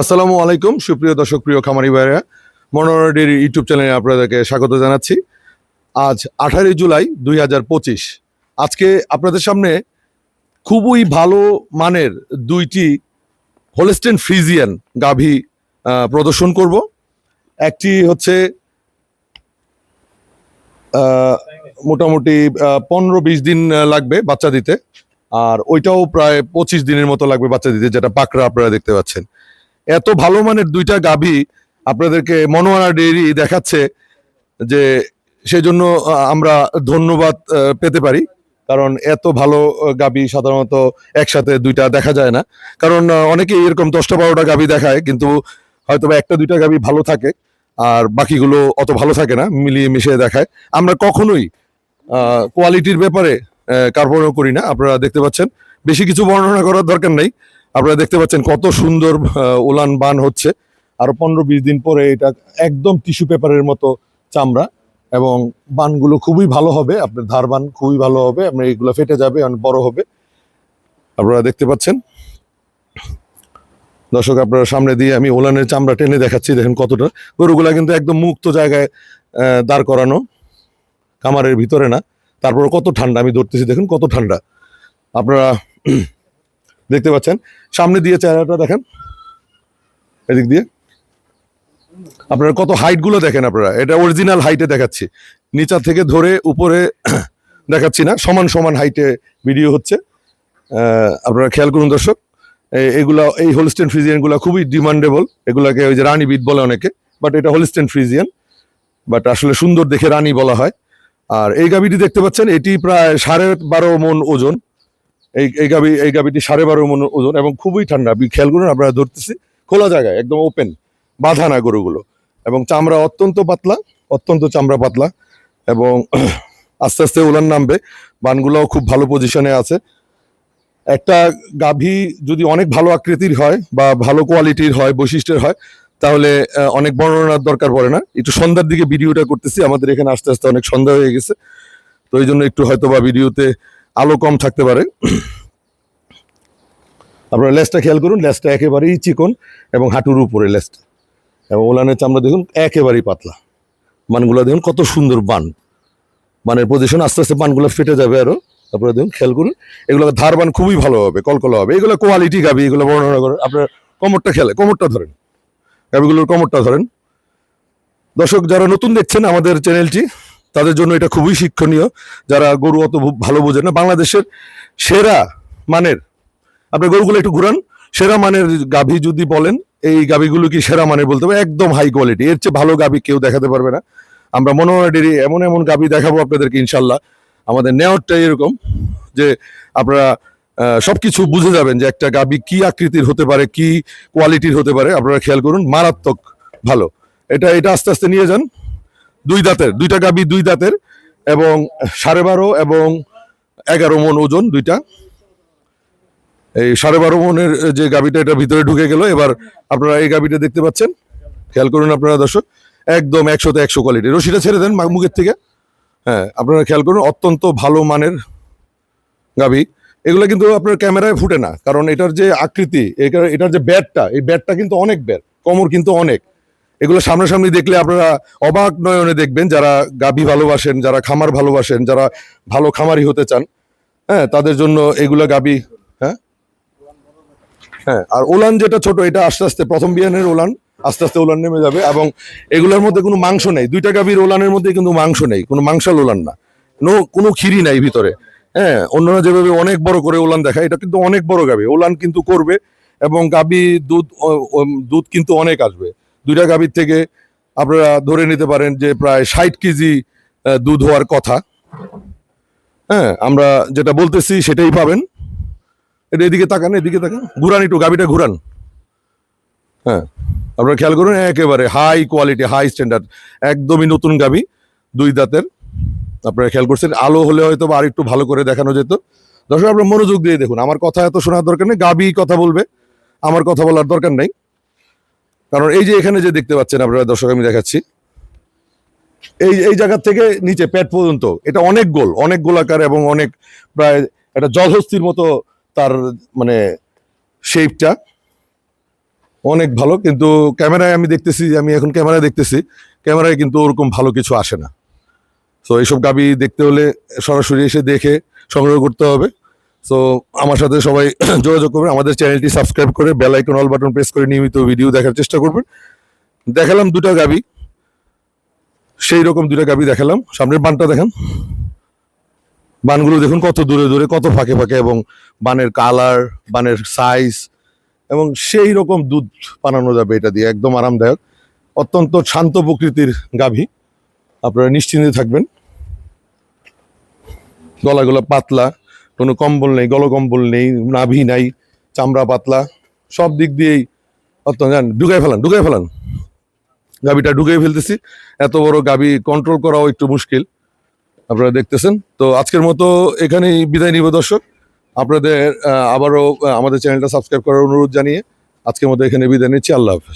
আসসালামু আলাইকুম, সুপ্রিয় দর্শক, প্রিয় খামারি ভাইরা মনোরডির ইউটিউব চ্যানেলে আপনাদেরকে স্বাগত জানাচ্ছি। আজ আঠারোই জুলাই দুই হাজার পঁচিশ। আজকে আপনাদের সামনে খুবই ভালো মানের দুইটি হোলেস্টেন ফ্রিজিয়ান গাভী প্রদর্শন করব। একটি হচ্ছে মোটামুটি পনেরো বিশ দিন লাগবে বাচ্চা দিতে। আর ওইটাও প্রায় পঁচিশ দিনের মতো লাগবে বাচ্চা দিতে, যেটা পাকড়া আপনারা দেখতে পাচ্ছেন। এত ভালো মানের দুইটা গাভী আপনাদেরকে মনোয়ারা ডেইরি দেখাচ্ছে যে সেজন্য আমরা ধন্যবাদ পেতে পারি। কারণ এত ভালো গাবি সাধারণত একসাথে দুইটা দেখা যায় না। কারণ অনেকেই এরকম দশটা বারোটা গাবি দেখায়, কিন্তু হয়তো একটা দুইটা গাবি ভালো থাকে, আর বাকিগুলো অত ভালো থাকে না, মিলিয়ে মিশিয়ে দেখায়। আমরা কখনোই কোয়ালিটির ব্যাপারে কার্পণ্য করি না, আপনারা দেখতে পাচ্ছেন। বেশি কিছু বর্ণনা করার দরকার নেই। আপনারা দেখতে পাচ্ছেন কত সুন্দর উলান বান হচ্ছে। আরও পনেরো বিশ দিন পরে এটা একদম টিস্যু পেপারের মতো চামড়া এবং বানগুলো খুবই ভালো হবে। আপনার ধার বান খুবই ভালো হবে, আপনার এইগুলো ফেটে যাবে, অনেক বড় হবে। আপনারা দেখতে পাচ্ছেন। দর্শক, আপনারা সামনে দিয়ে আমি ওলানের চামড়া টেনে দেখাচ্ছি, দেখেন কতটা। গরুগুলা কিন্তু একদম মুক্ত জায়গায় দাঁড় করানো কামারের ভিতরে না। তারপর কত ঠান্ডা, আমি ধরতেছি, দেখুন কত ঠান্ডা। আপনারা দেখতে পাচ্ছেন। সামনে দিয়ে চেহারাটা দেখেন। এদিক দিয়ে। আপনারা কত হাইটগুলো দেখেন আপনারা। এটা অরিজিনাল হাইটে দেখাচ্ছি। নিচা থেকে ধরে উপরে দেখাচ্ছি না। সমান সমান হাইটে ভিডিও হচ্ছে। আপনারা খেয়াল করুন দর্শক। এগুলা, এই হোলস্টেন ফ্রিজিয়ানগুলা খুবই ডিমান্ডেবল এগুলাকে ওই যে রানী বিট বলে অনেকে। বাট এটা হোলস্টেন ফ্রিজিয়ান বাট আসলে সুন্দর দেখে রানী বলা হয়। আর এই গাবিটি দেখতে পাচ্ছেন, এটি প্রায় সাড়ে বারো মন ওজন। এই এই গাবি, এই গাবিটি সাড়ে বারো মন ওজন এবং খুবই ঠান্ডা। আপনি খেয়াল করুন আপনারা ধরতেছি। খোলা জায়গায়, একদম ওপেন বাঁধা না গরুগুলো। এবং চামড়া অত্যন্ত পাতলা, অত্যন্ত চামড়া পাতলা। এবং আস্তে আস্তে ওলান নামবে। বানগুলোও খুব ভালো পজিশনে আছে। একটা গাভী যদি অনেক ভালো আকৃতির হয় বা ভালো কোয়ালিটির হয়, বৈশিষ্ট্যের হয়, তাহলে অনেক বর্ণনার দরকার পড়ে না। একটু সন্ধ্যার দিকে ভিডিওটা করতেছি। আমাদের এখানে আস্তে আস্তে অনেক সন্ধ্যা হয়ে গেছে। তো এই জন্য একটু হয়তো বা ভিডিওতে আলো কম থাকতে পারে। আপনারা লেসটা খেয়াল করুন লেসটা একেবারেই চিকন এবং হাঁটুর উপরে লেসটা এবং ওলানের চামড়া দেখুন, একেবারেই পাতলা। মানগুলো দেখুন, কত সুন্দর বান। মানের পজিশন আস্তে আস্তে বানগুলো ফেটে যাবে আরও। আপনারা দেখুন, খেয়াল করুন এগুলো ধার বান খুবই ভালো হবে, কলকলা হবে। এগুলো কোয়ালিটি গাবি, এগুলো বর্ণনা করেন আপনার কমরটা খেলে, কোমরটা ধরেন। গাবিগুলোর কোমরটা ধরেন। দর্শক, যারা নতুন দেখছেন আমাদের চ্যানেলটি, তাদের জন্য এটা খুবই শিক্ষণীয়। যারা গরু অত ভালো বোঝেন না, বাংলাদেশের সেরা মানের আপনার গরুগুলো একটু ঘুরান। সেরা মানের গাভী যদি বলেন, এই গাভীগুলো কি সেরা মানের বলতে হবে? একদম হাই কোয়ালিটি এর চেয়ে ভালো গাভী কেউ দেখাতে পারবে না। আমরা মনোয়ারি এমন এমন গাভী দেখাবো আপনাদেরকে, ইনশাল্লাহ। আমাদের নেওয়ারটাই এরকম যে আপনারা সব কিছু বুঝে যাবেন যে একটা গাভী কি আকৃতির হতে পারে, কি কোয়ালিটির হতে পারে। আপনারা খেয়াল করুন, মারাত্মক ভালো। এটা এটা আস্তে আস্তে নিয়ে যান। দুই দাঁতের, দুইটা গাভী দুই দাঁতের এবং সাড়ে বারো এবং এগারো মন ওজন দুইটা। এই সাড়ে বারো মনের যে গাবিটা এটা ভিতরে ঢুকে গেল। এবার আপনারা এই গাবিটা দেখতে পাচ্ছেন। খেয়াল করুন আপনারা দর্শক, একদম একশোতে একশো কোয়ালিটি রশিটা ছেড়ে দেন মুখের থেকে। হ্যাঁ আপনারা খেয়াল করুন, অত্যন্ত ভালো মানের গাবি এগুলো কিন্তু আপনার ক্যামেরায় ফুটে না, কারণ এটার যে আকৃতি এটার- যে ব্যাটটা, এই ব্যাটটা কিন্তু অনেক ব্যাট, কোমর কিন্তু অনেক। এগুলো সামনাসামনি দেখলে আপনারা অবাক নয়নে দেখবেন, যারা গাভী ভালোবাসেন, যারা খামার ভালোবাসেন, যারা ভালো খামারি হতে চান হ্যাঁ তাদের জন্য এগুলো গাভী হ্যাঁ। আর ওলান যেটা ছোট, এটা আস্তে আস্তে প্রথম বিয়ানের ওলান আস্তে আস্তে ওলান নেমে যাবে এবং এগুলোর মধ্যে কোনো মাংস নেই। দুইটা গাভীর ওলানের মধ্যে কিন্তু মাংস নেই, কোনো মাংসাল ওলান না। নো, কোনো খিরি নাই ভিতরে। হ্যাঁ অন্যরা যেভাবে অনেক বড় করে ওলান দেখায়, এটা কিন্তু অনেক বড় গাভী। ওলান কিন্তু করবে এবং গাভী দুধ দুধ কিন্তু অনেক আসবে। দুইটা গাভীর থেকে আপনারা ধরে নিতে পারেন যে প্রায় ষাট কেজি দুধ হওয়ার কথা। হ্যাঁ আমরা যেটা বলতেছি সেটাই পাবেন। এদিকে তাকান এদিকে তাকান। ঘুরান একটু, গাবিটা ঘুরান। হ্যাঁ আপনারা খেয়াল করুন, একেবারে হাই কোয়ালিটি হাই স্ট্যান্ডার্ড একদমই নতুন গাবি, দুই দাঁতের। আপনারা খেয়াল করছেন, আলো হলে হয়তো আর একটু ভালো করে দেখানো যেত। দর্শক, আপনার মনোযোগ দিয়ে দেখুন, আমার কথা এত শোনার দরকার নেই, গাবি কথা বলবে, আমার কথা বলার দরকার নেই। কারণ এই যে এখানে যে দেখতে পাচ্ছেন আপনারা, দর্শক, আমি দেখাচ্ছি। এই এই জায়গা থেকে নিচে পেট পর্যন্ত, এটা অনেক গোল, অনেক গোলাকার এবং অনেক প্রায় একটা জলহস্তির মতো তার মানে শেপটা অনেক ভালো, কিন্তু ক্যামেরায় আমি দেখতেছি, আমি এখন ক্যামেরায় দেখতেছি, ক্যামেরায় কিন্তু ওরকম ভালো কিছু আসে না। তো এইসব গাবি দেখতে হলে সরাসরি এসে দেখে সংগ্রহ করতে হবে। তো আমার সাথে সবাই যোগাযোগ করবেন, আমাদের চ্যানেলটি সাবস্ক্রাইব করে bell icon all button press করে নিয়মিত ভিডিও দেখার চেষ্টা করবেন। দেখালাম দুটো গাবি, সেই রকম দুটো গাবি দেখালাম। সামনের বানটা দেখেন। বানগুলো দেখুন কত দূরে দূরে, কত ফাঁকে ফাঁকে এবং বানের কালার, বানের সাইজ এবং সেই রকম দুধ বানানো যাবে এটা দিয়ে, একদম আরামদায়ক। অত্যন্ত শান্ত প্রকৃতির গাভী। আপনারা নিশ্চিন্তে থাকবেন। গলাগুলো পাতলা, কোনো কম্বল নেই গলকম্বল নেই, নাভি নাই, চামড়া পাতলা, সব দিক দিয়েই অত্যন্ত, জান, ঢুকাই ফেলান ঢুকাই ফেলান। গাবিটা ঢুকাই ফেলতেছি। এত বড় গাবি কন্ট্রোল করাও একটু মুশকিল। আপনারা দেখতেছেন। তো আজকের মতো এখানেই বিদায় নিব দর্শক। আপনাদের আবারও আমাদের চ্যানেলটা সাবস্ক্রাইব করার অনুরোধ জানিয়ে আজকের মতো এখানে বিদায় নিচ্ছি। আল্লাহ হাফেজ।